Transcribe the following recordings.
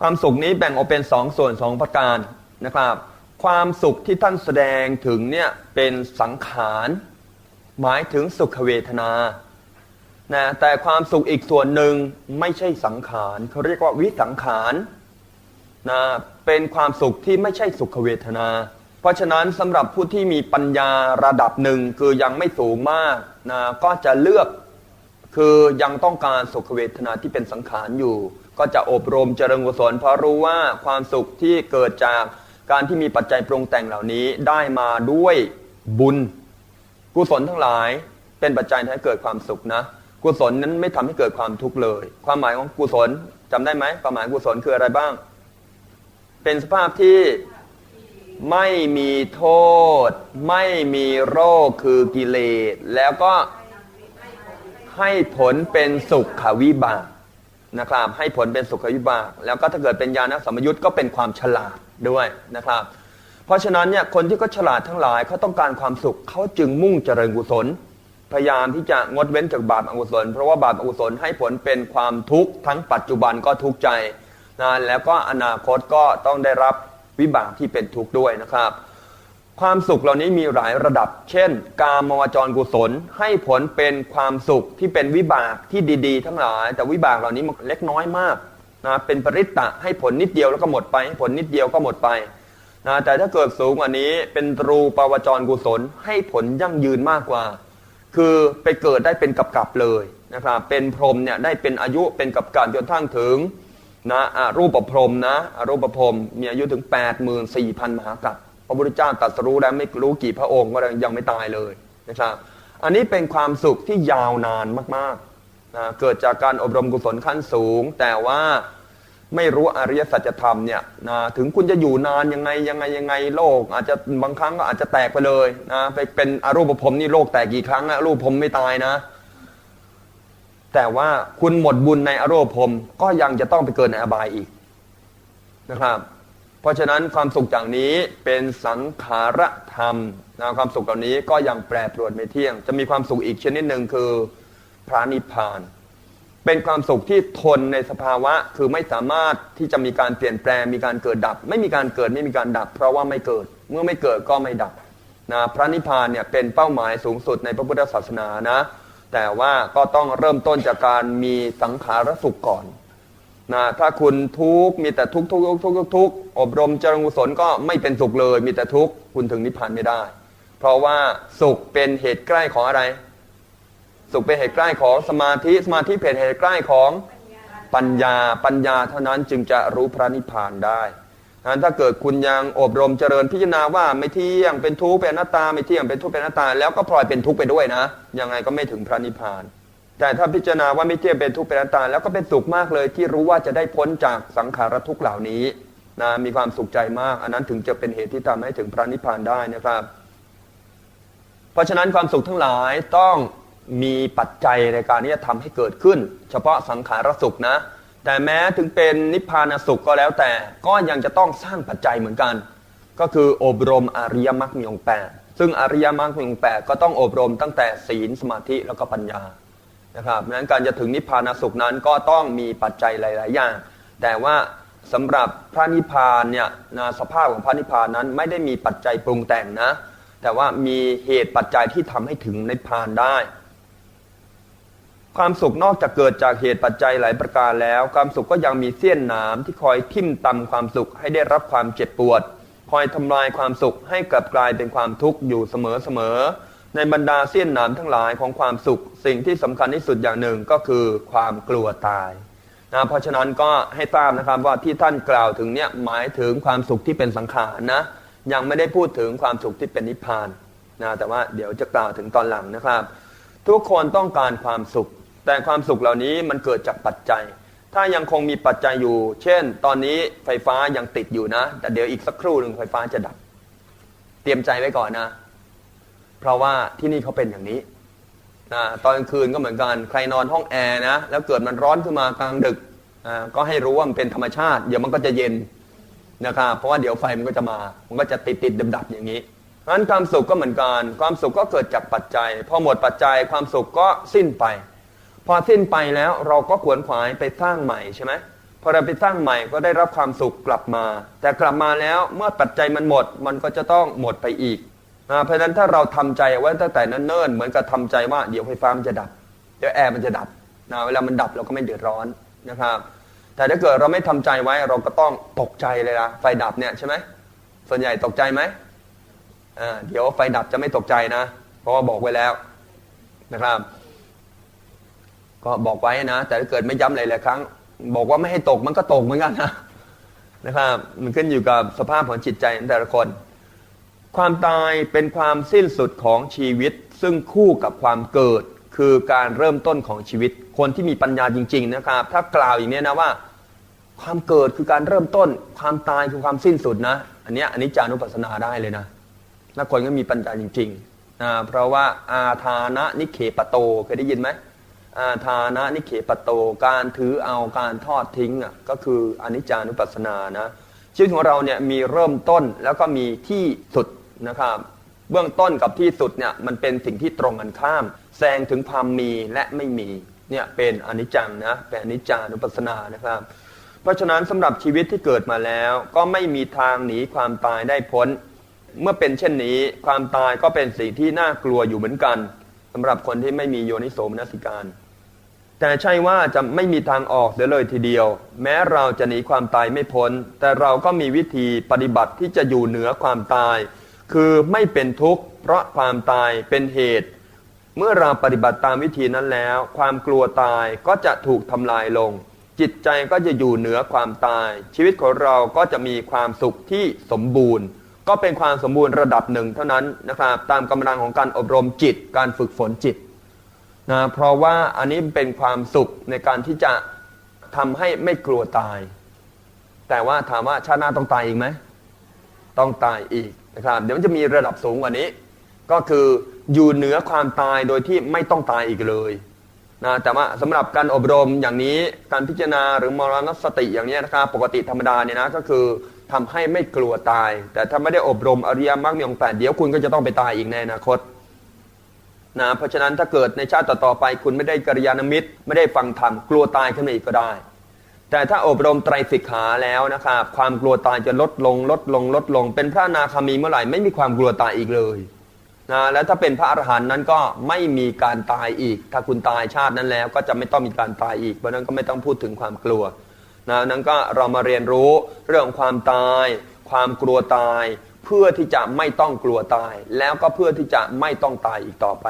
ความสุขนี้แบ่งออกเป็นสองส่วนสองประการนะครับ ความสุขที่ท่านแสดงถึงเนี่ยเป็นสังขารหมายถึงสุขเวทนานะแต่ความสุขอีกส่วนหนึ่งไม่ใช่สังขารเขาเรียกว่าวิสังขารนะเป็นความสุขที่ไม่ใช่สุขเวทนา เพราะฉะนั้นสำหรับผู้ที่มีปัญญาระดับหนึ่งคือยังไม่สูงมากนะก็จะเลือกคือยังต้องการสุขเวทนาที่เป็นสังขารอยู่ ก็จะอบรมเจริญกุศลเพราะรู้ว่าความสุขที่เกิดจากการที่มีปัจจัยปรุงแต่งเหล่านี้ได้มาด้วยบุญ กุศลทั้งหลายเป็นปัจจัยให้เกิดความสุขนะ กุศลนั้นไม่ทำให้เกิดความทุกข์เลย ความหมายของกุศลจำได้ไหมความหมายกุศลคืออะไรบ้าง เป็นสภาพที่ไม่มีโทษ ไม่มีโรคคือกิเลสแล้วก็ให้ผลเป็นสุขวิบาก นะครับให้ผลเป็นสุขวิบาก แล้วก็ถ้าเกิดเป็นญาณสัมยุตก็เป็นความฉลาดด้วยนะครับ เพราะฉะนั้นเนี่ยคนที่เขาฉลาดทั้งหลายเขาต้องการความสุขเขาจึงมุ่งเจริญกุศล พยายามที่จะงดเว้นจากบาปอกุศล เพราะว่าบาปอกุศลให้ผลเป็นความทุกข์ทั้งปัจจุบันก็ทุกข์ใจนะแล้วก็อนาคตก็ต้องได้รับวิบากที่เป็นทุกข์ด้วยนะครับ ความสุขเหล่านี้มีหลายระดับ เช่น กามวจรกุศล ให้ผลเป็นความสุขที่เป็นวิบากที่ดีๆ ทั้งหลาย แต่วิบากเหล่านี้มันเล็กน้อยมากนะเป็นปริตตะให้ผลนิดเดียวแล้วก็หมดไปให้ผลนิดเดียวก็หมดไปนะแต่ถ้าเกิดสูงกว่านี้เป็นรูปวจรกุศล ให้ผลยั่งยืนมากกว่า คือไปเกิดได้เป็นกับกับเลยนะครับเป็นพรหมเนี่ยได้เป็นอายุเป็นกับกับจนทั้งถึงนะอะรูปประพรมนะอะรูปประพรมมีอายุถึง 84,000 มหากัป พระพุทธเจ้าตรัสรู้แล้วไม่รู้กี่พระองค์ก็ยังไม่ตายเลยนะครับ อันนี้เป็นความสุขที่ยาวนานมากๆนะเกิดจากการอบรมกุศลขั้นสูง แต่ว่าไม่รู้อริยสัจธรรมเนี่ยนะถึงคุณจะอยู่นานยังไงยังไงยังไงโลก อาจจะบางครั้งก็อาจจะแตกไปเลยนะไปเป็นอรูปภพนี่โลกแตกกี่ครั้งนะรูปภพไม่ตายนะ แต่ว่าคุณหมดบุญในอรูปภพก็ยังจะต้องไปเกิดในอบายอีกนะครับ ราะฉะนั้นความสุขจากนี้เป็นสังขารธรรมนะความสุขเหล่านี้ก็ยังแปรปรวนไม่เที่ยง จะมีความสุขอีกชนิดหนึ่งคือพระนิพพาน เป็นความสุขที่ทนในสภาวะคือไม่สามารถที่จะมีการเปลี่ยนแปลงมีการเกิดดับ ไม่มีการเกิดไม่มีการดับ เพราะว่าไม่เกิดเมื่อไม่เกิดก็ไม่ดับนะพระนิพพานเนี่ยเป็นเป้าหมายสูงสุดในพระพุทธศาสนานะแต่ว่าก็ต้องเริ่มต้นจากการมีสังขารสุขก่อน นะถ้าคุณทุกข์มีแต่ทุกข์ทุกข์ทุกข์ทุกข์ทุกข์ทุกข์อบรมเจริญกุศลก็ไม่เป็นสุขเลย มีแต่ทุกข์คุณถึงนิพพานไม่ได้ เพราะว่าสุขเป็นเหตุใกล้ของอะไร สุขเป็นเหตุใกล้ของสมาธิสมาธิเป็นเหตุใกล้ของปัญญาปัญญาเท่านั้นจึงจะรู้พระนิพพานได้นั้นถ้าเกิดคุณยังอบรมเจริญพิจารณาว่าไม่เที่ยงเป็นทุกข์เป็นอนัตตาไม่เที่ยงเป็นทุกข์เป็นอนัตตา แล้วก็พลอยเป็นทุกข์ไปด้วยนะยังไงก็ไม่ถึงพระนิพพาน แต่ถ้าพิจารณาว่าไม่เที่ยงเป็นทุกข์เป็นอนัตตาแล้วก็เป็นสุขมากเลยที่รู้ว่าจะได้พ้นจากสังขารทุกข์เหล่านี้นะมีความสุขใจมาก อันนั้นถึงจะเป็นเหตุที่ทำให้ถึงพระนิพพานได้นะครับ เพราะฉะนั้นความสุขทั้งหลายต้องมีปัจจัยในการที่จะทำให้เกิดขึ้น เฉพาะสังขารสุขนะ แต่แม้ถึงเป็นนิพพานสุขก็แล้วแต่ก็ยังจะต้องสร้างปัจจัยเหมือนกัน ก็คืออบรมอริยมรรคมีองค์แปดซึ่งอริยมรรคมีองค์แปดก็ต้องอบรมตั้งแต่ศีลสมาธิแล้วก็ปัญญา นะครับนั้นการจะถึงนิพพานสุขนั้นก็ต้องมีปัจจัยหลาย ๆ อย่าง แต่ว่าสำหรับพระนิพพานเนี่ยนะสภาพของพระนิพพานนั้นไม่ได้มีปัจจัยปรุงแต่งนะ แต่ว่ามีเหตุปัจจัยที่ทำให้ถึงนิพพานได้ ความสุขนอกจากเกิดจากเหตุปัจจัยหลายประการแล้ว ความสุขก็ยังมีเสี้ยนหนามที่คอยทิ่มตำความสุขให้ได้รับความเจ็บปวด คอยทำลายความสุขให้กลับกลายเป็นความทุกข์อยู่เสมอๆ ในบรรดาเสี้ยนหนามทั้งหลายของความสุข สิ่งที่สำคัญที่สุดอย่างหนึ่งก็คือความกลัวตายนะเพราะฉะนั้นก็ให้ทราบนะครับว่าที่ท่านกล่าวถึงเนี่ยหมายถึงความสุขที่เป็นสังขารนะยังไม่ได้พูดถึงความสุขที่เป็นนิพพานนะแต่ว่าเดี๋ยวจะกล่าวถึงตอนหลังนะครับ ทุกคนต้องการความสุข แต่ความสุขเหล่านี้มันเกิดจากปัจจัย ถ้ายังคงมีปัจจัยอยู่ เช่น ตอนนี้ไฟฟ้ายังติดอยู่นะ แต่เดี๋ยวอีกสักครู่หนึ่งไฟฟ้าจะดับ เตรียมใจไว้ก่อนนะ เพราะว่าที่นี่เขาเป็นอย่างนี้นะตอนกลางคืนก็เหมือนกันใครนอนห้องแอร์นะแล้วเกิดมันร้อนขึ้นมากลางดึกอ่าก็ให้รู้ว่ามันเป็นธรรมชาติ เดี๋ยวมันก็จะเย็นนะครับเพราะว่าเดี๋ยวไฟมันก็จะมา มันก็จะติดติดดับดับๆอย่างนี้นั้นความสุขก็เหมือนกัน ความสุขก็เกิดจากปัจจัย พอหมดปัจจัยความสุขก็สิ้นไป พอสิ้นไปแล้วเราก็ขวนขวายไปสร้างใหม่ใช่ไหมพอเราไปสร้างใหม่ก็ได้รับความสุขกลับมา แต่กลับมาแล้วเมื่อปัจจัยมันหมด มันก็จะต้องหมดไปอีก นะเพราะฉะนั้นถ้าเราทำใจไว้ตั้งแต่เนิ่นๆเหมือนกับทำใจว่าเดี๋ยวไฟฟ้ามันจะดับ เดี๋ยวแอร์มันจะดับนะเวลามันดับเราก็ไม่เดือดร้อนนะครับ แต่ถ้าเกิดเราไม่ทำใจไว้เราก็ต้องตกใจเลยนะไฟดับเนี่ยใช่ไหมส่วนใหญ่ตกใจไหมอ่าเดี๋ยวไฟดับจะไม่ตกใจนะ เพราะว่าบอกไว้แล้วนะครับ ก็บอกไว้นะ แต่ถ้าเกิดไม่ย้ำหลายๆครั้ง บอกว่าไม่ให้ตกมันก็ตกเหมือนกันนะนะครับ มันขึ้นอยู่กับสภาพของจิตใจของแต่ละคน ความตายเป็นความสิ้นสุดของชีวิต ซึ่งคู่กับความเกิดคือการเริ่มต้นของชีวิต คนที่มีปัญญาจริง ๆ นะครับ ถ้ากล่าวอย่างนี้นะว่า ความเกิดคือการเริ่มต้น ความตายคือความสิ้นสุดนะ อันนี้อันนี้จานุปัสสนาได้เลยนะถ้าคนก็มีปัญญาจริงๆนะเพราะว่าอาทานะนิเคปโตเคยได้ยินไหมอาทานะนิเคปโต การถือเอาการทอดทิ้งอะก็คืออนิจจานุปัสสนานะชีวิตของเราเนี่ยมีเริ่มต้นแล้วก็มีที่สุด นะครับ เบื้องต้นกับที่สุดเนี่ยมันเป็นสิ่งที่ตรงกันข้ามแสงถึงความมีและไม่มีเนี่ยเป็นอนิจจังนะเป็นอนิจจานุปัสสนานะครับ เพราะฉะนั้นสำหรับชีวิตที่เกิดมาแล้วก็ไม่มีทางหนีความตายได้พ้น เมื่อเป็นเช่นนี้ความตายก็เป็นสิ่งที่น่ากลัวอยู่เหมือนกันสำหรับคนที่ไม่มีโยนิโสมนสิการ แต่ใช่ว่าจะไม่มีทางออกเสียเลยทีเดียว แม้เราจะหนีความตายไม่พ้น แต่เราก็มีวิธีปฏิบัติที่จะอยู่เหนือความตาย คือไม่เป็นทุกข์เพราะความตายเป็นเหตุ เมื่อเราปฏิบัติตามวิธีนั้นแล้ว ความกลัวตายก็จะถูกทำลายลง จิตใจก็จะอยู่เหนือความตาย ชีวิตของเราก็จะมีความสุขที่สมบูรณ์ ก็เป็นความสมบูรณ์ระดับหนึ่งเท่านั้นนะครับ ตามกำลังของการอบรมจิต การฝึกฝนจิตนะเพราะว่าอันนี้เป็นความสุขในการที่จะทำให้ไม่กลัวตาย แต่ว่าถามว่าชาติหน้าต้องตายอีกไหม ต้องตายอีก นะครับเดี๋ยวมันจะมีระดับสูงกว่านี้ ก็คืออยู่เหนือความตายโดยที่ไม่ต้องตายอีกเลยนะแต่ว่าสำหรับการอบรมอย่างนี้การพิจารณาหรือมรณสติอย่างนี้นะครับปกติธรรมดาเนี่ยนะก็คือทำให้ไม่กลัวตาย แต่ถ้าไม่ได้อบรมอริยมรรคมีองค์แปดเดี๋ยวคุณก็จะต้องไปตายอีกในอนาคตนะเพราะฉะนั้นถ้าเกิดในชาติต่อๆไปคุณไม่ได้กัลยาณมิตร ไม่ได้ฟังธรรมกลัวตายขึ้นมาอีกก็ได้ แต่ถ้าอบรมไตรสิกขาแล้วนะครับความกลัวตายจะลดลงลดลงลดลง เป็นพระนาคามีเมื่อไหร่ไม่มีความกลัวตายอีกเลยนะแล้วถ้าเป็นพระอรหันต์นั้นก็ไม่มีการตายอีก ถ้าคุณตายชาตินั้นแล้ว ก็จะไม่ต้องมีการตายอีกเพราะฉะนั้นก็ไม่ต้องพูดถึงความกลัวนะนั้นก็เรามาเรียนรู้เรื่องความตาย ความกลัวตาย เพื่อที่จะไม่ต้องกลัวตาย แล้วก็เพื่อที่จะไม่ต้องตายอีกต่อไป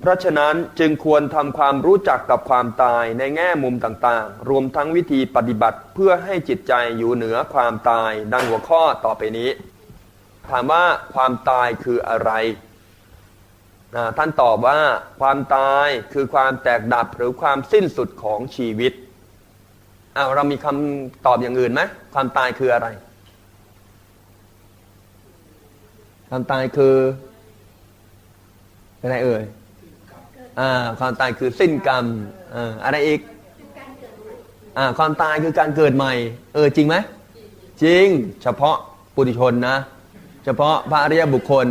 เพราะฉะนั้นจึงควรทำความรู้จักกับความตายในแง่มุมต่างๆ รวมทั้งวิธีปฏิบัติเพื่อให้จิตใจอยู่เหนือความตายดังหัวข้อต่อไปนี้ ถามว่าความตายคืออะไรนะท่านตอบว่าความตายคือความแตกดับหรือความสิ้นสุดของชีวิตเอาเรามีคำตอบอย่างอื่นไหมความตายคืออะไร ความตายคืออะไรเอ่ย ความตายคือสิ้นกรรมอะไรอีกอความตายคือการเกิดใหม่ เออจริงไหมจริง เฉพาะปุถุชนนะ เฉพาะพระอริยบุคคล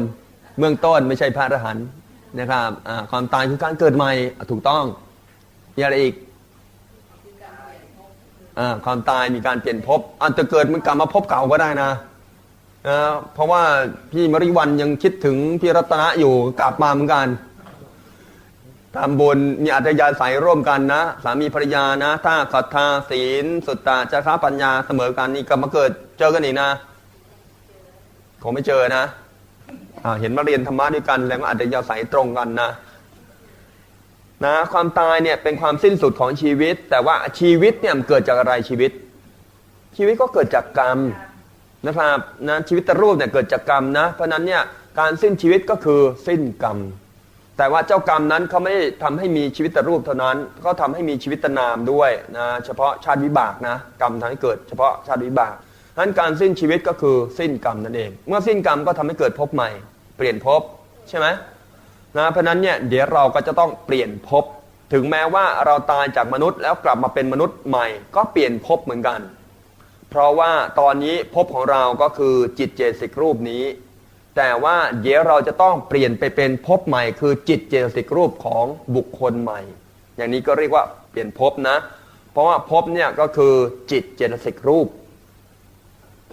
เบื้องต้นไม่ใช่พระอรหันต์นะครับความตายคือการเกิดใหม่ถูกต้องมีอะไรอีกอความตายมีการเปลี่ยนภพอาจจะเกิดมันกลับมาภพเก่าก็ได้นะนะ เพราะว่าพี่มริวันยังคิดถึงพี่รัตนะอยู่กลับมาเหมือนกัน ทำบุญมีอัธยาศัยร่วมกันนะ สามีภรรยานะ ถ้าศรัทธาศีล สุตตะจาระปัญญาเสมอกันนี่กลับมาเกิดเจอกันอีกนะคงไม่เจอนะอเห็นมาเรียนธรรมะด้วยกันแล้วก็อัธยาศัยตรงกันนะนะความตายเนี่ยเป็นความสิ้นสุดของชีวิต แต่ว่าชีวิตเนี่ยมันเกิดจากอะไรชีวิต ชีวิตก็เกิดจากกรรมนะครับนะชีวิตตรูปเนี่ยเกิดจากกรรมนะเพราะนั้นเนี่ยการสิ้นชีวิตก็คือสิ้นกรรม แต่ว่าเจ้ากรรมนั้นเขาไม่ได้ทำให้มีชีวิตตรูปเท่านั้นเขาทาให้มีชีวิตนามด้วยนะเฉพาะชาติวิบากนะกรรมทำให้เกิด เฉพาะชาติวิบากนั้นการสิ้นชีวิตก็คือสิ้นกรรมนั่นเอง เมื่อสิ้นกรรมก็ทำให้เกิดภพใหม่ เปลี่ยนภพใช่ไหมนะเพราะนั้นเนี่ยเดี๋ยวเราก็จะต้องเปลี่ยนภพถึงแม้ว่าเราตายจากมนุษย์แล้วกลับมาเป็นมนุษย์ใหม่ ก็เปลี่ยนภพเหมือนกัน เพราะว่าตอนนี้ภพของเราก็คือจิตเจสิกรูปนี้ แต่ว่าเดี๋ยวเราจะต้องเปลี่ยนไปเป็นภพใหม่ คือจิตเจตสิกรูปของบุคคลใหม่ อย่างนี้ก็เรียกว่าเปลี่ยนภพนะ เพราะว่าภพเนี่ยก็คือจิตเจตสิกรูป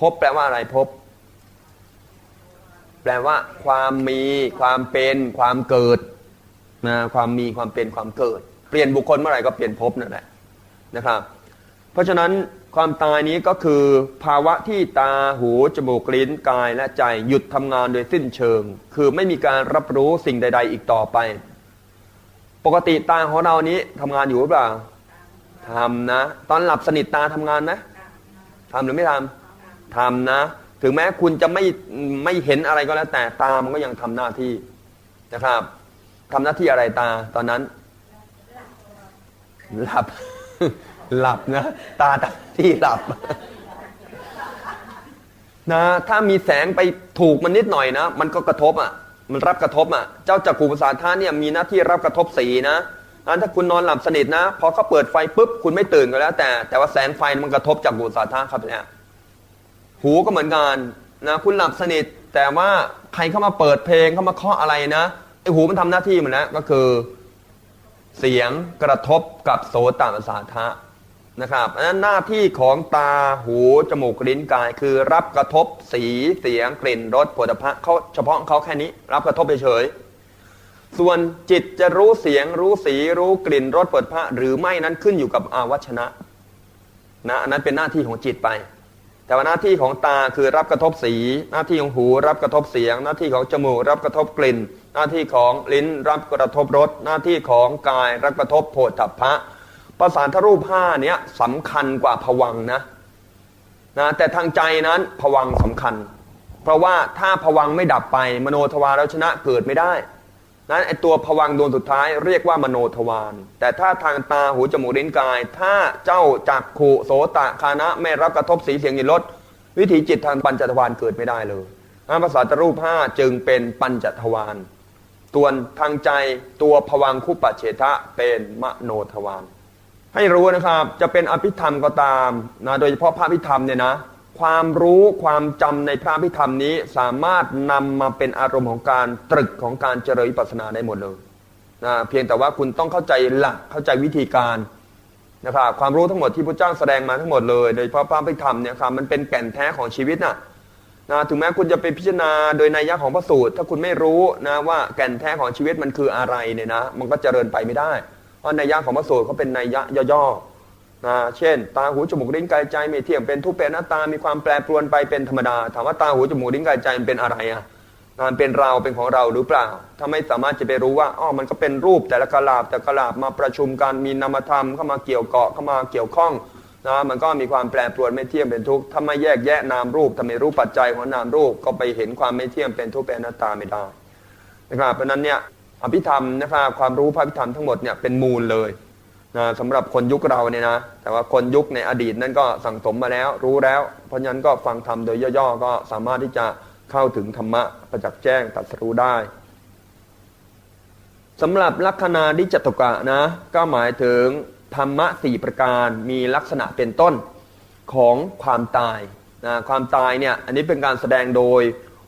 ภพแปลว่าอะไรภพแปลว่า ความมีความเป็นความเกิดนะความมีความเป็นความเกิด เปลี่ยนบุคคลเมื่อไหร่ก็เปลี่ยนภพนั่นแหละนะครับ เพราะฉะนั้น ความตายนี้ก็คือภาวะที่ตาหูจมูกลิ้นกายและใจหยุดทำงานโดยสิ้นเชิง คือไม่มีการรับรู้สิ่งใด ๆ อีกต่อไป ปกติตาของเรานี้ทำงานอยู่หรือเปล่าทำนะ ตอนหลับสนิทตาทำงานไหมทำหรือไม่ทำทำนะ ถึงแม้คุณจะไม่ไม่เห็นอะไรก็แล้ว แต่ตามันก็ยังทำหน้าที่นะครับทำหน้าที่อะไรตาตอนนั้น หลับ หลับนะ ตาตาที่หลับนะถ้ามีแสงไปถูกมันนิดหน่อยนะ มันก็กระทบอะ มันรับกระทบอะ เจ้าจักรูประสาทาเนี่ยมีหน้าที่รับกระทบสีนะนั้นถ้าคุณนอนหลับสนิทนะ พอเขาเปิดไฟปุ๊บคุณไม่ตื่นก็แล้ว แต่แต่ว่าแสงไฟมันกระทบจากรกุศลธาตุครับเนี่ยหูก็เหมือนกันนะคุณหลับสนิท แต่ว่าใครเข้ามาเปิดเพลงเข้ามาเคาะอะไรนะไอหูมันทำหน้าที่มันแล้วก็คือ เสียงกระทบกับโสตประสาทะ นะครับอันนั้นหน้าที่ของตาหูจมูกลิ้นกายคือรับกระทบสีเสียงกลิ่นรสผลิภัณฑ์เขาเฉพาะเขาแค่นี้ รับกระทบเฉยๆส่วนจิตจะรู้เสียงรู้สีรู้กลิ่นรสผลิภัณฑ์หรือไม่นั้นขึ้นอยู่กับอาวัชนะนะอันนั้นเป็นหน้าที่ของจิตไป แต่ว่าหน้าที่ของตาคือรับกระทบสี หน้าที่ของหู รับกระทบเสียง หน้าที่ของจมูก รับกระทบกลิ่น หน้าที่ของลิ้น รับกระทบรสหน้าที่ของกาย รับกระทบโผฏฐัพพะ ประสานทรูปห้าเนี้ยสำคัญกว่าผวังนะนะแต่ทางใจนั้นผวังสำคัญ เพราะว่าถ้าผวังไม่ดับไปมโนทวารชนะเกิดไม่ได้นั้นไอตัวผวังดวงสุดท้ายเรียกว่ามโนทวารแต่ถ้าทางตาหูจมูกลิ้นกาย ถ้าเจ้าจักขุโสตะคานะไม่รับกระทบสีเสียงยินรสวิถีจิตทางปัญจทวารเกิดไม่ได้เลยนั้นภาษาตรูปห้าจึงเป็นปัญจทวารส่วนทางใจตัวผวังคุปปเฉทะเป็นมโนทวาร ให้รู้นะครับจะเป็นอภิธรรมก็ตามนะโดยเฉพาะพระอภิธรรมเนี่ยนะความรู้ความจำในพระอภิธรรมนี้สามารถนำมาเป็นอารมณ์ของการตรึกของการเจริญวิปัสสนาได้หมดเลยนะเพียงแต่ว่าคุณต้องเข้าใจหลักเข้าใจวิธีการนะครับความรู้ทั้งหมดที่พระเจ้าแสดงมาทั้งหมดเลย โดยเฉพาะพระอภิธรรมเนี่ยครับมันเป็นแก่นแท้ของชีวิตนะนะถึงแม้คุณจะไปพิจารณาโดยนัยยะของพระสูตร ถ้าคุณไม่รู้นะว่าแก่นแท้ของชีวิตมันคืออะไรเนี่ยนะ มันก็เจริญไปไม่ได้ ราะนัยยะของพระสูตรเขาเป็นนัยยะย่อๆนะเช่น ตาหูจมูกลิ้นกายใจไม่เที่ยงเป็นทุกข์เป็นหน้าตา มีความแปรปรวนไปเป็นธรรมดา ถามว่าตาหูจมูกลิ้นกายใจมันเป็นอะไรอะมันเป็นเราเป็นของเราหรือเปล่า ถ้าไม่สามารถจะไปรู้ว่าอ๋อมันก็เป็นรูปแต่ละกลาบแต่กลาบมาประชุมกันมีนามธรรมเข้ามาเกี่ยวเกาะเข้ามาเกี่ยวข้องนะมันก็มีความแปรปรวนไม่เที่ยงเป็นทุกข์ถ้าไม่แยกแยะนามรูปถ้าไม่รู้ปัจจัยของนามรูปก็ไปเห็นความไม่เที่ยงเป็นทุกข์เป็นอนัตตาไม่ได้นะครับเพราะนั้นเนี่ย อภิธรรมนะครับความรู้พระอภิธรรมทั้งหมดเนี่ยเป็นมูลเลยนะสำหรับคนยุคเราเนี่ยนะแต่ว่าคนยุคในอดีตนั้นก็สั่งสมมาแล้ว รู้แล้ว เพราะฉะนั้นก็ฟังธรรมโดยย่อๆ ก็สามารถที่จะเข้าถึงธรรมะประจักษ์แจ้งตรัสรู้ได้สำหรับลัคนาดิจตุกะนะก็หมายถึงธรรมะสี่ประการมีลักษณะเป็นต้นของความตายนะความตายเนี่ยอันนี้เป็นการแสดงโดย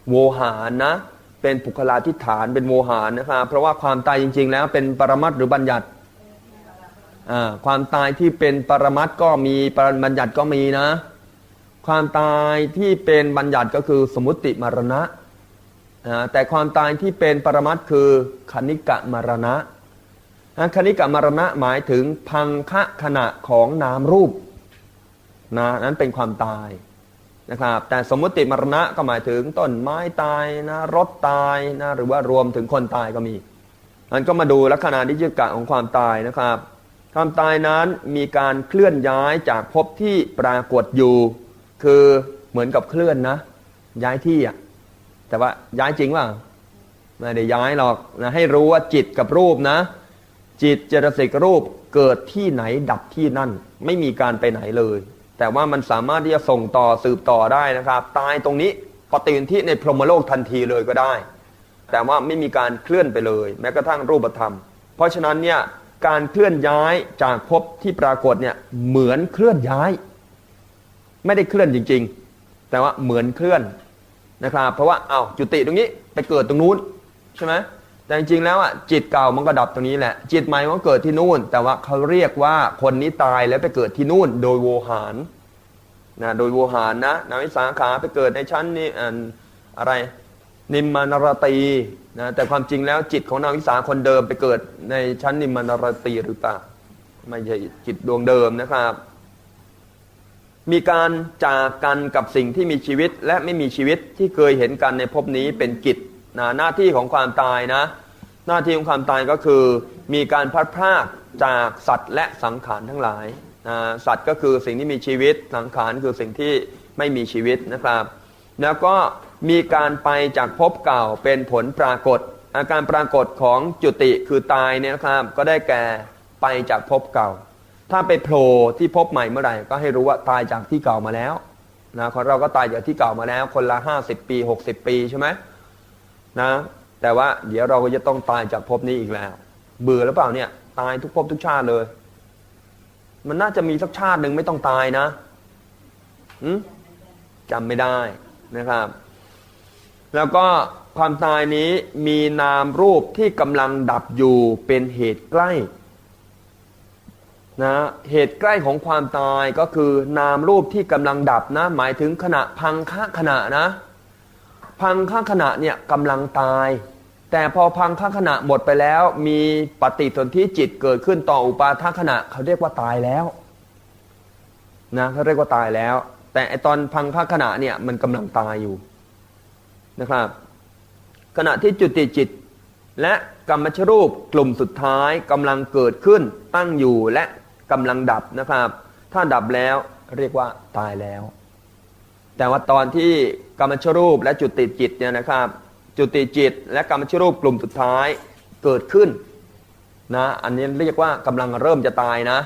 โวหารนะ เป็นปุคลาธิฏฐานเป็นโวหานะครับเพราะว่าความตายจริง ๆ แล้วเป็นปรมัตหรือบัญญัติความตายที่เป็นปรมัตก็มีปรบัญญัติก็มีนะ ความตายที่เป็นบัญญัติก็คือสมมติมรณะแต่ความตายที่เป็นปรมัตคือคณิกะมรณะนะคณิกะมรณะหมายถึงพังคะขณะของนามรูปนะนั้นเป็นความตาย นะครับแต่สมมติมรณะก็หมายถึงต้นไม้ตายนะรถตายนะหรือว่ารวมถึงคนตายก็มีมันก็มาดูลักษณะนิจกะของความตายนะครับ ความตายนั้นมีการเคลื่อนย้ายจากภพที่ปรากฏอยู่ คือเหมือนกับเคลื่อนนะ ย้ายที่อะแต่ว่าย้ายจริงว่าไม่ได้ย้ายหรอกนะให้รู้ว่าจิตกับรูปนะ จิตเจตสิกรูปเกิดที่ไหนดับที่นั่น ไม่มีการไปไหนเลย แต่ว่ามันสามารถที่จะส่งต่อสืบต่อได้นะครับ ตายตรงนี้ปฏิทิที่ในพรหมโลกทันทีเลยก็ได้ แต่ว่าไม่มีการเคลื่อนไปเลย แม้กระทั่งรูปธรรม เพราะฉะนั้นเนี่ยการเคลื่อนย้ายจากภพที่ปรากฏเนี่ยเหมือนเคลื่อนย้าย ไม่ได้เคลื่อนจริง ๆ แต่ว่าเหมือนเคลื่อนนะครับ เพราะว่าเอา้าจุติตรงนี้ไปเกิดตรงนู้นใช่ไหม แต่จริงๆแล้วอะจิตเก่ามันก็ดับตรงนี้แหละ จิตใหม่มันเกิดที่นู่น แต่ว่าเขาเรียกว่าคนนี้ตายแล้วไปเกิดที่นู่น โดยโวหารนะโดยโวหารนะนาวิสาขาไปเกิดในชั้นนี้อันอะไรนิมมานารตีนะแต่ความจริงแล้วจิตของนาวิสาคนเดิมไปเกิดในชั้นนิมมานารตีหรือเปล่าไม่ใช่จิตดวงเดิมนะครับ มีการจากกันกับสิ่งที่มีชีวิตและไม่มีชีวิตที่เคยเห็นกันในภพนี้เป็นกิจ นะหน้าที่ของความตายนะ หน้าที่ของความตายก็คือมีการพัดพรากจากสัตว์และสังขารทั้งหลายนะสัตว์ก็คือสิ่งที่มีชีวิตสังขารคือสิ่งที่ไม่มีชีวิตนะครับ แล้วก็มีการไปจากภพเก่าเป็นผลปรากฏ อาการปรากฏของจุติคือตายเนี่ยนะครับ ก็ได้แก่ไปจากภพเก่า ถ้าไปโผล่ที่ภพใหม่เมื่อไหร่ก็ให้รู้ว่าตายจากที่เก่ามาแล้วนะคนเราก็ตายจากที่เก่ามาแล้ว คนละห้าสิบปีหกสิบปีใช่ไหม นะ แต่ว่าเดี๋ยวเราก็จะต้องตายจากภพนี้อีกแล้ว เบื่อหรือเปล่าเนี่ย ตายทุกภพทุกชาติเลย มันน่าจะมีสักชาติหนึ่งไม่ต้องตายนะจำไม่ได้นะครับ แล้วก็ความตายนี้มีนามรูปที่กำลังดับอยู่เป็นเหตุใกล้นะเหตุใกล้ของความตายก็คือนามรูปที่กำลังดับนะ หมายถึงขณะพังคะขณะนะ พังคะขณะเนี่ยกำลังตาย แต่พอพังคะขณะหมดไปแล้ว มีปฏิสนธิจิตเกิดขึ้นต่ออุปาทขณะเขาเรียกว่าตายแล้วนะเขาเรียกว่าตายแล้ว แต่ไอตอนพังคะขณะเนี่ยมันกำลังตายอยู่นะครับ ขณะที่จุติจิต และกรรมชรูปกลุ่มสุดท้ายกำลังเกิดขึ้นตั้งอยู่และกำลังดับนะครับ ถ้าดับแล้วเรียกว่าตายแล้ว แต่ว่าตอนที่ กรรมชรูปและจุติจิตเนี่ยนะครับ จุติจิต และกรรมชรูปกลุ่มสุดท้ายเกิดขึ้นนะอันนี้เรียกว่ากำลังเริ่มจะตายนะ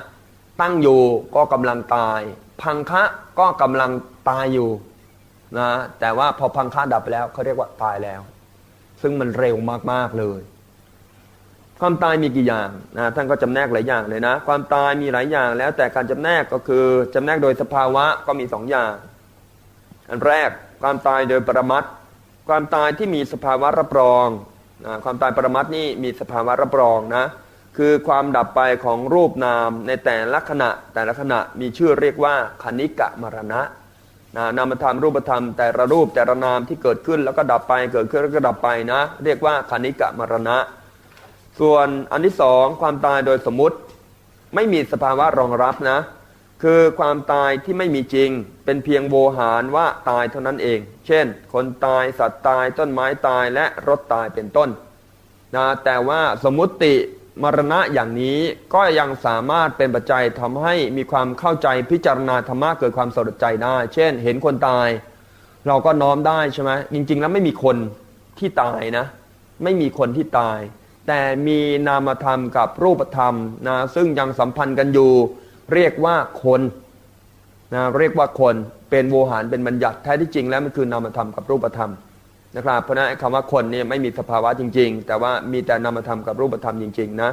ตั้งอยู่ก็กำลังตาย พังคะก็กำลังตายอยู่นะแต่ว่าพอพังคะดับไปแล้วเขาเรียกว่าตายแล้ว ซึ่งมันเร็วมากๆเลย ความตายมีกี่อย่างนะท่านก็จำแนกหลายอย่างเลยนะ ความตายมีหลายอย่างแล้วแต่การจำแนกก็คือจำแนกโดยสภาวะก็มีสองอย่าง อันแรก ความตายโดยปรมัตความตายที่มีสภาวะรับรองนะความตายปรมัตนี่มีสภาวะรับรองนะคือความดับไปของรูปนามในแต่ละขณะ แต่ละขณะมีชื่อเรียกว่าคณิกะมรณะนะนามธรรมรูปธรรมแต่ละรูปแต่ละนามที่เกิดขึ้นแล้วก็ดับไปเกิดขึ้นแล้วก็ดับไปนะ เรียกว่าคณิกะมรณะ ส่วนอันที่สองความตายโดยสมมุติไม่มีสภาวะรองรับนะ คือความตายที่ไม่มีจริง เป็นเพียงโวหารว่าตายเท่านั้นเอง เช่น คนตายสัตว์ตายต้นไม้ตายและรถตายเป็นต้นนะแต่ว่าสมมุติมรณะอย่างนี้ก็ยังสามารถเป็นปัจจัยทำให้มีความเข้าใจพิจารณาธรรมะเกิดความสลดใจได้ เช่น เห็นคนตาย เราก็น้อมได้ใช่ไหมจริง ๆ แล้วไม่มีคนที่ตายนะ ไม่มีคนที่ตาย แต่มีนามธรรมกับรูปธรรมนะซึ่งยังสัมพันธ์กันอยู่ เรียกว่าคนนะเรียกว่าคนเป็นโวหารเป็นบัญญัติแท้ที่จริงแล้วมันคือนามธรรมกับรูปธรรมนะครับเพราะนั้นคำว่าคนเนี่ยไม่มีสภาวะจริง ๆ แต่ว่ามีแต่นามธรรมกับรูปธรรมจริง ๆ นะ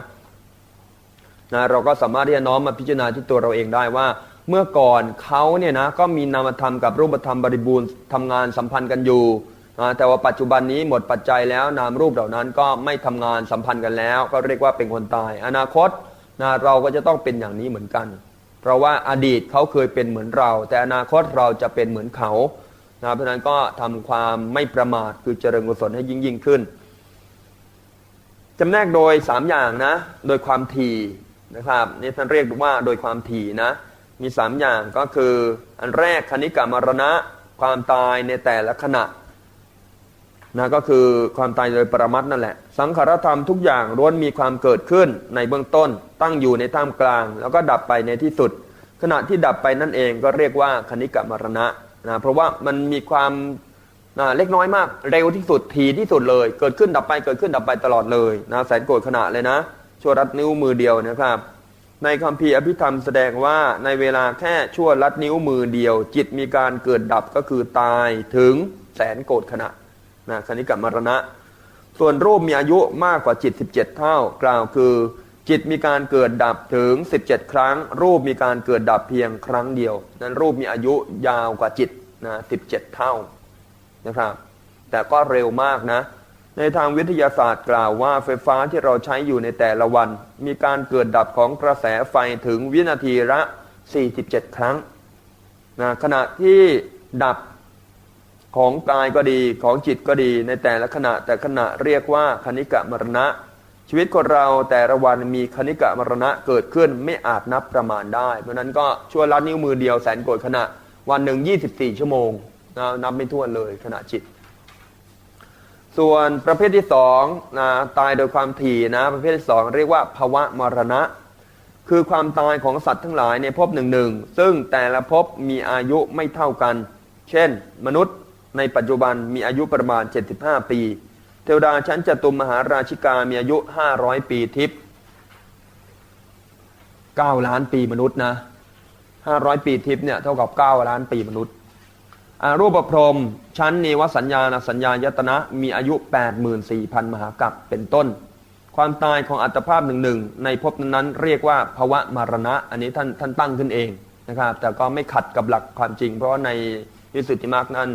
นะเราก็สามารถที่จะน้อมมาพิจารณาที่ตัวเราเองได้ว่า เมื่อก่อนเขาเนี่ยนะก็มีนามธรรมกับรูปธรรมบริบูรณ์ทำงานสัมพันธ์กันอยู่นะแต่ว่าปัจจุบันนี้หมดปัจจัยแล้วนามรูปเหล่านั้นก็ไม่ทำงานสัมพันธ์กันแล้ว ก็เรียกว่าเป็นคนตาย อนาคต นะเราก็จะต้องเป็นอย่างนี้เหมือนกัน เพราะว่าอดีตเขาเคยเป็นเหมือนเรา แต่อนาคตเราจะเป็นเหมือนเขานะเพราะนั้นก็ทำความไม่ประมาทคือเจริญกุศลให้ยิ่งยิ่งขึ้นจำแนกโดยสามอย่างนะ โดยความถี่นะครับนี่ท่านเรียกว่าโดยความถี่นะมีสามอย่างก็คืออันแรกคณิกามรณะความตายในแต่ละขณะ นะก็คือความตายโดยปรมัตนั่นแหละ สังขารธรรมทุกอย่างล้วนมีความเกิดขึ้นในเบื้องต้น ตั้งอยู่ในท่ามกลาง แล้วก็ดับไปในที่สุด ขณะที่ดับไปนั่นเองก็เรียกว่าคณิกามรณะนะเพราะว่ามันมีความนะเล็กน้อยมากเร็วที่สุดทีที่สุดเลย เกิดขึ้นดับไปเกิดขึ้นดับไปตลอดเลยนะแสนโกรธขณะเลยนะชั่วรัดนิ้วมือเดียวนะครับ ในคำพีอภิธรรมแสดงว่าในเวลาแค่ชั่วรัดนิ้วมือเดียว จิตมีการเกิดดับก็คือตายถึงแสนโกรธขณะ นะคณิกามรณะ ส่วนรูปมีอายุมากกว่าจิต 17 เท่า กล่าวคือ จิตมีการเกิดดับถึง 17 ครั้ง รูปมีการเกิดดับเพียงครั้งเดียว นั้นรูปมีอายุยาวกว่าจิตนะ17 เท่านะครับ แต่ก็เร็วมากนะ ในทางวิทยาศาสตร์กล่าวว่าไฟฟ้าที่เราใช้อยู่ในแต่ละวัน มีการเกิดดับของกระแสไฟถึงวินาทีละ 47 ครั้งนะขณะที่ดับ ของกายก็ดีของจิตก็ดีในแต่ละขณะแต่ขณะเรียกว่าคณิกะมรณะ ชีวิตคนเราแต่ละวันมีคณิกะมรณะเกิดขึ้นไม่อาจนับประมาณได้ เพราะนั้นก็ช่วยลัดนิ้วมือเดียวแสนโกรธขณะวันหนึ่ง 24 ชั่วโมงนะนับไม่ถ้วนเลยขณะจิต ส่วนประเภทที่สองนะตายโดยความถี่นะประเภทที่สองเรียกว่าภาวะมรณะ คือความตายของสัตว์ทั้งหลายในภพหนึ่งหนึ่งซึ่งแต่ละภพมีอายุไม่เท่ากัน เช่น มนุษย์ ในปัจจุบันมีอายุประมาณ 75 ปี เทวดาชั้นจตุมมหาราชิกามีอายุ 500 ปีทิพย์9ล้านปีมนุษย์นะ500 ปีทิพย์เนี่ยเท่ากับ 9 ล้านปีมนุษย์อารูปพรมชั้นเนวสัญญาณสัญญายตนะมีอายุ 84,000 มหากัปเป็นต้น ความตายของอัตภาพหนึ่งหนึ่งในภพนั้นๆเรียกว่าภวะมรณะ อันนี้ท่านท่านตั้งขึ้นเองนะครับแต่ก็ไม่ขัดกับหลักความจริง เพราะในวิสุทธิมรรคนั้น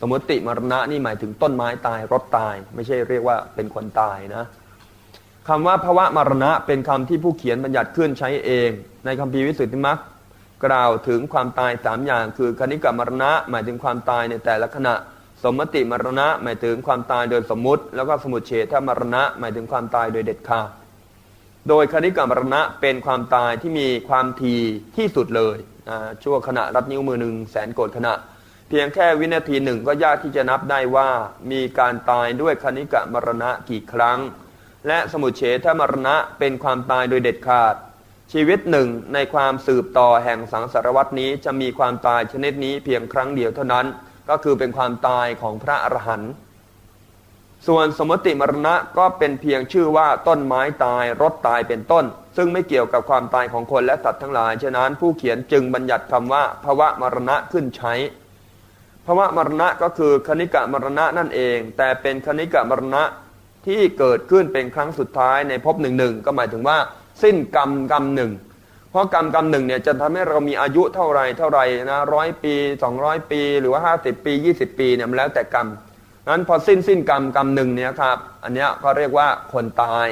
สมมติมรณะนี่หมายถึงต้นไม้ตายรถตาย ไม่ใช่เรียกว่าเป็นคนตายนะคำว่าภวะมรณะเป็นคำที่ผู้เขียนบัญญัติขึ้นใช้เอง ในคัมภีวิสุทธิมรรคกล่าวถึงความตายสามอย่าง คือคณิกามรณะ หมายถึงความตายในแต่ละขณะ สมมติมรณะ หมายถึงความตายโดยสมมุติ แล้วก็สมุทเฉทมรณะ หมายถึงความตายโดยเด็ดขาดโดยคณิกามรณะเป็นความตายที่มีความทีที่สุดเลยชั่วขณะรับนิ้วมือหนึ่งแสนโกดขณะ เพียงแค่วินาทีหนึ่งก็ยากที่จะนับได้ว่ามีการตายด้วยคณิกามรณะกี่ครั้ง และสมุเฉทมรณะเป็นความตายโดยเด็ดขาด ชีวิตหนึ่งในความสืบต่อแห่งสังสารวัตนี้จะมีความตายชนิดนี้เพียงครั้งเดียวเท่านั้น ก็คือเป็นความตายของพระอรหันต์ส่วนสมมติมรณะก็เป็นเพียงชื่อว่าต้นไม้ตายรถตายเป็นต้น ซึ่งไม่เกี่ยวกับความตายของคนและสัตว์ทั้งหลาย ฉะนั้นผู้เขียนจึงบัญญัติคำว่าภวะมรณะขึ้นใช้ ภวะมรณะก็คือคณิกะมรณะนั่นเอง แต่เป็นคณิกะมรณะที่เกิดขึ้นเป็นครั้งสุดท้ายในภพหนึ่งหนึ่งก็หมายถึงว่า สิ้นกรรมกรรมหนึ่งเพราะกรรมกรรมหนึ่งเนี่ยจะทำให้เรามีอายุเท่าไรเท่าไรนะร้อยปีสองร้อยปี หรือว่าห้าสิบปียี่สิบปีเนี่ยมันแล้วแต่กรรมนั้นพอสิ้นสิ้นกรรมกรรมหนึ่งเนี่ยครับอันนี้ก็เรียกว่าคนตาย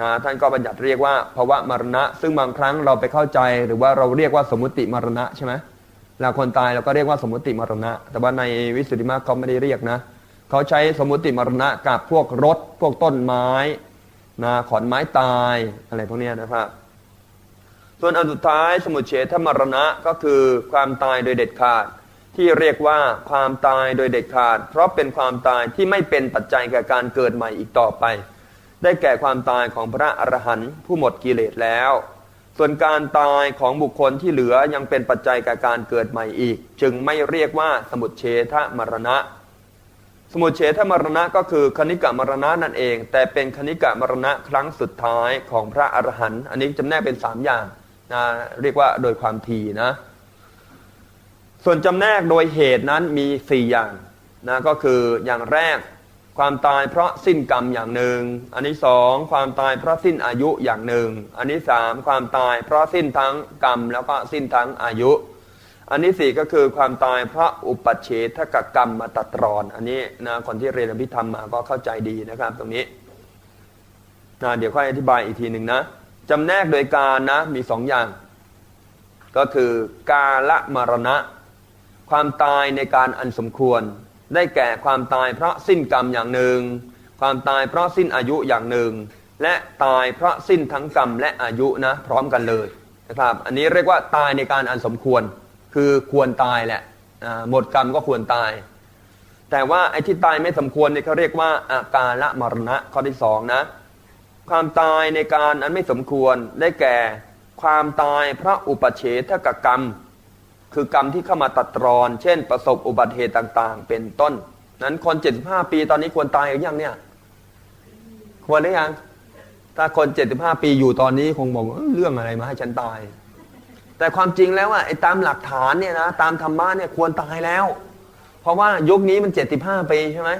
นะท่านก็บัญญัติเรียกว่าภาวะมรณะ ซึ่งบางครั้งเราไปเข้าใจหรือว่าเราเรียกว่าสมมติมรณะใช่ไหม เราคนตายเราก็เรียกว่าสมมติมรณะ แต่ว่าในวิสุทธิมรรคเขาไม่ได้เรียกนะเขาใช้สมมติมรณะกับพวกรถ พวกต้นไม้นะขอนไม้ตายอะไรพวกเนี้ยนะครับส่วนอันสุดท้ายสมุทเฉทมรณะก็คือความตายโดยเด็ดขาด ที่เรียกว่าความตายโดยเด็ดขาด เพราะเป็นความตายที่ไม่เป็นปัจจัยแก่การเกิดใหม่อีกต่อไป ได้แก่ความตายของพระอรหันต์ผู้หมดกิเลสแล้ว ส่วนการตายของบุคคลที่เหลือยังเป็นปัจจัยแก่การเกิดใหม่อีก จึงไม่เรียกว่าสมุทเฉทมรณะ สมุทเฉทมรณะก็คือคณิกะมรณะนั่นเอง แต่เป็นคณิกะมรณะครั้งสุดท้ายของพระอรหันต์อันนี้จำแนกเป็นสามอย่างนะเรียกว่าโดยความทีนะ ส่วนจำแนกโดยเหตุนั้นมีสี่อย่างนะก็คืออย่างแรก ความตายเพราะสิ้นกรรมอย่างหนึ่ง อันที่สองความตายเพราะสิ้นอายุอย่างหนึ่ง อันที่สามความตายเพราะสิ้นทั้งกรรมแล้วก็สิ้นทั้งอายุ อันที่สี่ก็คือความตายเพราะอุปัเฉทกกรรมมาตัดรอน อันนี้นะคนที่เรียนอภิธรรมมาก็เข้าใจดีนะครับตรงนี้นะเดี๋ยวค่อยอธิบายอีกทีหนึ่งนะจำแนกโดยการนะมีสองอย่าง ก็คือกาละมรณะ ความตายในการอันสมควร ได้แก่ความตายเพราะสิ้นกรรมอย่างหนึ่ง ความตายเพราะสิ้นอายุอย่างหนึ่ง และตายเพราะสิ้นทั้งกรรมและอายุนะพร้อมกันเลยนะครับอันนี้เรียกว่าตายในการอันสมควรคือควรตายแหละหมดกรรมก็ควรตาย แต่ว่าไอ้ที่ตายไม่สมควรเนี่ยเขาเรียกว่าอาการละมรณะข้อที่สองนะความตายในการอันไม่สมควรได้แก่ ความตายเพราะอุปเฉทกกรรม คือกรรมที่เข้ามาตัดรอน เช่น ประสบอุบัติเหตุต่างๆ เป็นต้น นั้นคน 75 ปีตอนนี้ควรตายหรือยังเนี่ย ควรหรือยัง ถ้าคน 75 ปีอยู่ตอนนี้คงบอกเอ้ยเรื่องอะไรมาให้ฉันตาย แต่ความจริงแล้วอะไอ้ตามหลักฐานเนี่ยนะตามธรรมะเนี่ยควรตายแล้ว เพราะว่ายุคนี้มัน 75 ปีใช่ไหม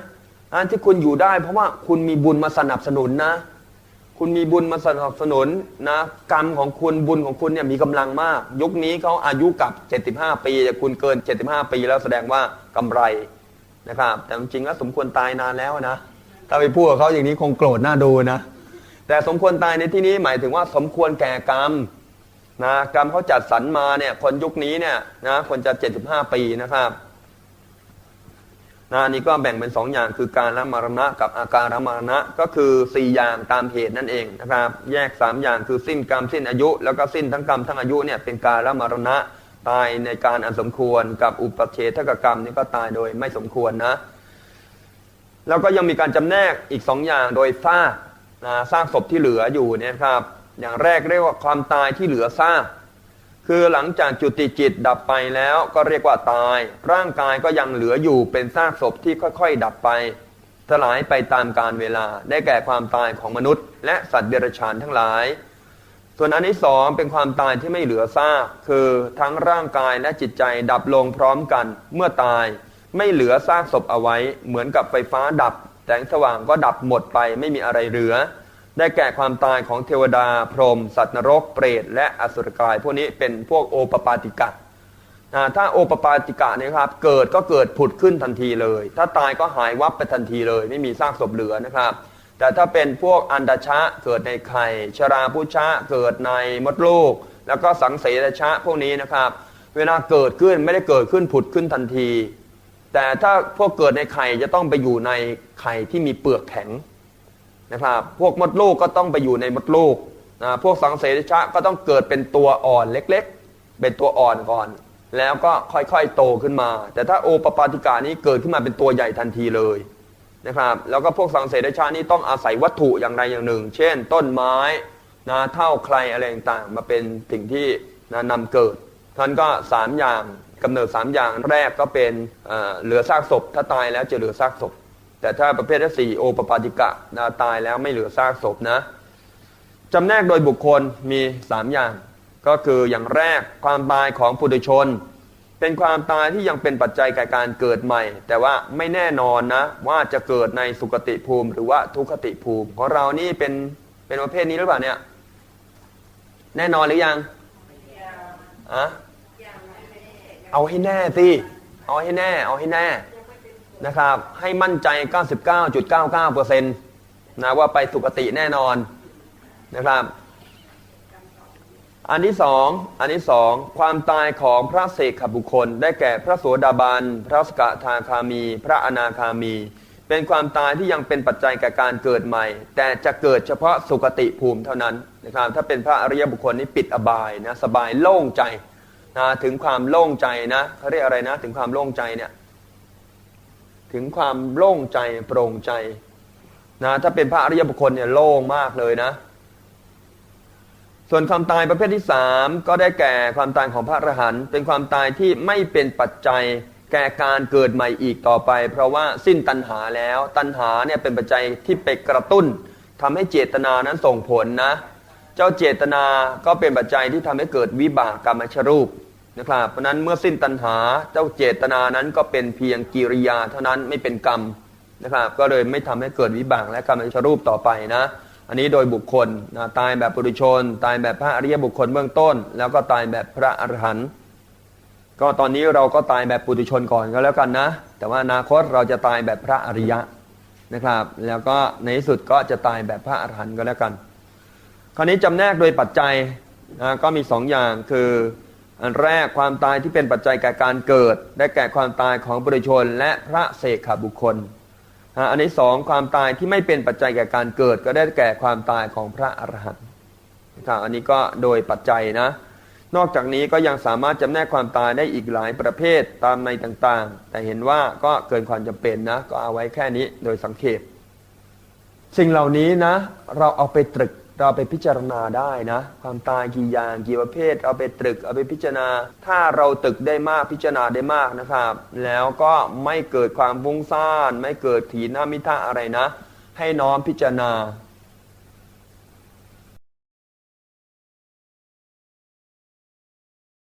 อันที่คุณอยู่ได้ เพราะว่าคุณมีบุญมาสนับสนุนนะ คุณมีบุญมาสนับสนุนนะกรรมของคุณบุญของคุณเนี่ยมีกำลังมาก ยุคนี้เขาอายุกับ 75 ปีแต่คุณเกิน 75 ปีแล้วแสดงว่ากำไรนะครับแต่จริงๆแล้วสมควรตายนานแล้วนะถ้าไปพูดกับเขาอย่างนี้คงโกรธหน้าดูนะ แต่สมควรตายในที่นี้หมายถึงว่าสมควรแก่กรรมนะกรรมเขาจัดสรรมาเนี่ยคนยุคนี้เนี่ยนะคนจะ 75 ปีนะครับ นะอันนี้ก็แบ่งเป็นสองอย่างคือการละมรณะกับอาการละมรณะก็คือสี่อย่างตามเหตุนั่นเองนะครับ แยกสามอย่างคือสิ้นกรรมสิ้นอายุ แล้วก็สิ้นทั้งกรรมทั้งอายุเนี่ยเป็นการละมรณะตายในการอันสมควรกับอุปเฉทกกรรมนี่ก็ตายโดยไม่สมควรนะ แล้วก็ยังมีการจำแนกอีกสองอย่างโดยซากนะซากศพที่เหลืออยู่เนี่ยครับอย่างแรกเรียกว่าความตายที่เหลือซาก คือหลังจากจุติจิตดับไปแล้วก็เรียกว่าตาย ร่างกายก็ยังเหลืออยู่เป็นซากศพที่ค่อยๆ ดับไป สลายไปตามกาลเวลาได้แก่ความตายของมนุษย์ และสัตว์เดรัจฉานทั้งหลาย ส่วนอันที่สองเป็นความตายที่ไม่เหลือซากคือทั้งร่างกายและจิตใจดับลงพร้อมกันเมื่อตาย ไม่เหลือซากศพเอาไว้ เหมือนกับไฟฟ้าดับแสงสว่างก็ดับหมดไปไม่มีอะไรเหลือ ได้แก่ความตายของเทวดา พรหมสัตว์นรก เปรต และอสุรกาย พวกนี้เป็นพวกโอปปาติกะถ้าโอปปาติกะนี่ยครับ เกิดก็เกิดผุดขึ้นทันทีเลย ถ้าตายก็หายวับไปทันทีเลย ไม่มีซากศพเหลือนะครับ แต่ถ้าเป็นพวกอันดชะเกิดในไข่ ชราพุชะเกิดในมดลูก แล้วก็สังเสรชะพวกนี้นะครับ เวลาเกิดขึ้นไม่ได้เกิดขึ้นผุดขึ้นทันที แต่ถ้าพวกเกิดในไข่จะต้องไปอยู่ในไข่ที่มีเปลือกแข็ง นะครับ พวกมดลูกก็ต้องไปอยู่ในมดลูกนะพวกสังเสริชะก็ต้องเกิดเป็นตัวอ่อนเล็กๆ เป็นตัวอ่อนก่อน แล้วก็ค่อยๆโตขึ้นมา แต่ถ้าโอปปาติกานี้เกิดขึ้นมาเป็นตัวใหญ่ทันทีเลยนะครับแล้วก็พวกสังเสริชะนี้ต้องอาศัยวัตถุอย่างใดอย่างหนึ่ง เช่น ต้นไม้นะเท่าใครอะไรต่างๆมาเป็นสิ่งที่นะนำเกิดท่านก็สามอย่างกำเนิดสามอย่างแรกก็เป็นเเหลือซากศพ ถ้าตายแล้วจะเหลือซากศพ แต่ถ้าประเภทที่สี่โอปปาติกะนะตายแล้วไม่เหลือซากศพนะจำแนกโดยบุคคลมีสามอย่าง ก็คืออย่างแรกความตายของปุถุชน เป็นความตายที่ยังเป็นปัจจัยแก่การเกิดใหม่ แต่ว่าไม่แน่นอนนะ ว่าจะเกิดในสุคติภูมิ หรือว่าทุกขติภูมิของเรานี่เป็นเป็นประเภทนี้หรือเปล่าเนี่ยแน่นอนหรือยังอะเอาให้แน่สิเอาให้แน่ เอาให้แน่ นะครับให้มั่นใจ 99.99%นะว่าไปสุคติแน่นอนนะครับ อันที่สองอันที่สองความตายของพระเสกขบุคคล ได้แก่พระโสดาบันพระสกทาคามี พระอนาคามี เป็นความตายที่ยังเป็นปัจจัยแก่การเกิดใหม่ แต่จะเกิดเฉพาะสุคติภูมิเท่านั้นนะครับ ถ้าเป็นพระอริยบุคคลนี้ปิดอบายนะสบายโล่งใจนะถึงความโล่งใจนะเขาเรียกอะไรนะ ถึงความโล่งใจเนี่ย ถึงความโล่งใจโปร่งใจนะถ้าเป็นพระอริยบุคคลเนี่ยโล่งมากเลยนะ ส่วนความตายประเภทที่สามก็ได้แก่ความตายของพระอรหันต์เป็นความตายที่ไม่เป็นปัจจัยแก่การเกิดใหม่อีกต่อไป เพราะว่าสิ้นตัณหาแล้วตัณหาเนี่ยเป็นปัจจัยที่ไปกระตุ้นทำให้เจตนานั้นส่งผลนะ เจ้าเจตนาก็เป็นปัจจัยที่ทำให้เกิดวิบากกรรมชรูป นะครับเพราะนั้นเมื่อสิ้นตัณหาเจ้าเจตนานั้นก็เป็นเพียงกิริยาเท่านั้นไม่เป็นกรรมนะครับ ก็เลยไม่ทำให้เกิดวิบากและกรรมชรูปต่อไปนะ อันนี้โดยบุคคลนะตายแบบปุถุชน ตายแบบพระอริยบุคคลเบื้องต้น แล้วก็ตายแบบพระอรหันต์ก็ตอนนี้เราก็ตายแบบปุถุชนก่อนก็แล้วกันนะ แต่ว่าอนาคตเราจะตายแบบพระอริยะนะครับ แล้วก็ในที่สุดก็จะตายแบบพระอรหันต์ก็แล้วกัน คราวนี้จำแนกโดยปัจจัยนะก็มีสองอย่างคือ อันแรกความตายที่เป็นปัจจัยแก่การเกิด ได้แก่ความตายของปุถุชนและพระเสกขบุคคล อันที่สองความตายที่ไม่เป็นปัจจัยแก่การเกิด ก็ได้แก่ความตายของพระอรหันต์ครับอันนี้ก็โดยปัจจัยนะ นอกจากนี้ก็ยังสามารถจำแนกความตายได้อีกหลายประเภทตามในต่างๆ แต่เห็นว่าก็เกินความจำเป็นนะ ก็เอาไว้แค่นี้โดยสังเขปสิ่งเหล่านี้นะ เราเอาไปตรึก เราไปพิจารณาได้นะ ความตายกี่อย่างกี่ประเภท เอาไปตรึกเอาไปพิจารณา ถ้าเราตรึกได้มากพิจารณาได้มากนะครับ แล้วก็ไม่เกิดความฟุ้งซ่าน ไม่เกิดถีนามิทะอะไรนะ ให้น้อมพิจารณา